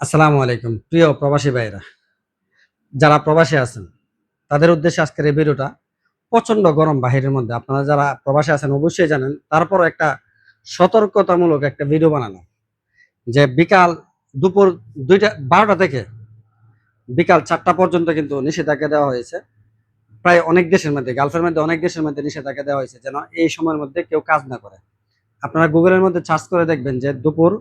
আসসালামু আলাইকুম, প্রিয় প্রবাসী ভাইরা যারা প্রবাসী আছেন, তাদের উদ্দেশ্যে আজকের এই ভিডিওটা প্রচণ্ড গরম বাহিরের মধ্যে। আপনারা যারা প্রবাসী আছেন, অবশ্যই জানেন তারপর একটা সতর্কতামূলক একটা ভিডিও বানানো যে বিকাল দুপুর দুইটা, বারোটা থেকে বিকাল চারটা পর্যন্ত কিন্তু নিষেধাজ্ঞা দেওয়া হয়েছে। প্রায় অনেক দেশের মধ্যে, গালফের মধ্যে অনেক দেশের মধ্যে নিষেধাজ্ঞা দেওয়া হয়েছে যেন এই সময়ের মধ্যে কেউ কাজ না করে। আপনারা গুগলের মধ্যে সার্চ করে দেখবেন যে দুপুর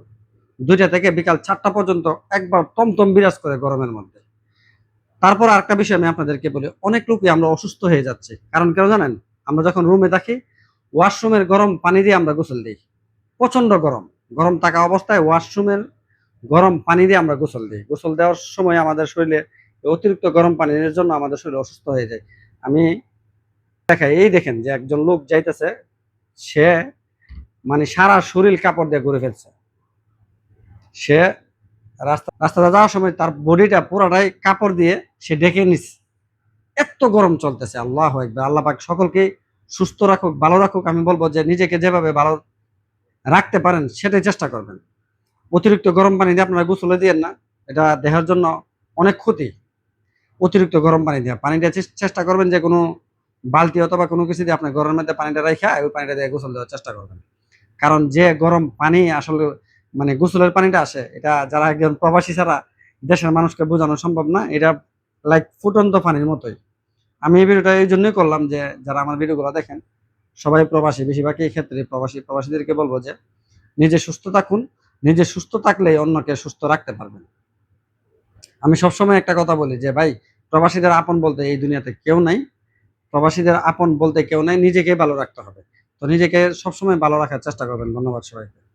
দুইটা থেকে বিকাল চারটা পর্যন্ত একবার টমটম বিরাজ করে গরমের মধ্যে। তারপর আরেকটা বিষয় আমি আপনাদেরকে বলি, অনেক লোকই আমরা অসুস্থ হয়ে যাচ্ছে। কারণ কেন জানেন? আমরা যখন রুমে থাকি ওয়াশরুমের গরম পানি দিয়ে আমরা গোসল দিই। প্রচণ্ড গরম। গরম থাকা অবস্থায় ওয়াশরুমের গরম পানি দিয়ে আমরা গোসল দিই। গোসল দেওয়ার সময় আমাদের শরীরে অতিরিক্ত গরম পানির জন্য আমাদের শরীর অসুস্থ হয়ে যায়। আমি দেখাই, এই দেখেন যে একজন লোক যাইতেছে, সে মানে সারা শরীর কাপড় দিয়ে ঘুরে ফেলছে। সে রাস্তা রাস্তাতে যাওয়ার সময় তার বডিটা পুরাটাই কাপড় দিয়ে সে ডেকে নিছে। এত গরম চলতেছে, আল্লাহ একবার আল্লাহ পাক সকলকে সুস্থ রাখুক, ভালো রাখুক। আমি বলব যে নিজেকে যেভাবে ভালো রাখতে পারেন, সেটাই চেষ্টা করবেন। অতিরিক্ত গরম পানি দিয়ে আপনারা গোসলে দিয়েন না, এটা দেহের জন্য অনেক ক্ষতি। অতিরিক্ত গরম পানি দিয়ে পানিটা চেষ্টা করবেন যে কোনো বালতি অথবা কোনো কিছু দিয়ে আপনার গরমের মধ্যে পানিটা রেখে ওই পানিটা দিয়ে গোসল দেওয়ার চেষ্টা করবেন। কারণ যে গরম পানি আসলে মানে গোসলের পানিটা আসে, এটা যারা একজন প্রবাসী ছাড়া দেশের মানুষকে বোঝানো সম্ভব না, এটা লাইক ফুটন্ত পানির মতোই। আমি এই ভিডিওটা এই জন্যই করলাম যে, যারা আমার ভিডিওগুলো দেখেন, সবাই প্রবাসী, বেশিরভাগই এই ক্ষেত্রে প্রবাসী, প্রবাসীদেরকে বলব যে, নিজে সুস্থ থাকুন, নিজে সুস্থ থাকলে অন্যকে সুস্থ রাখতে পারবেন। আমি সবসময় একটা কথা বলি যে, ভাই, প্রবাসীদের আপন বলতে এই দুনিয়াতে কেউ নাই, প্রবাসীদের আপন বলতে কেউ নাই নিজেকে ভালো রাখতে হবে। তো নিজেকে সবসময় ভালো রাখার চেষ্টা করবেন। ধন্যবাদ সবাইকে।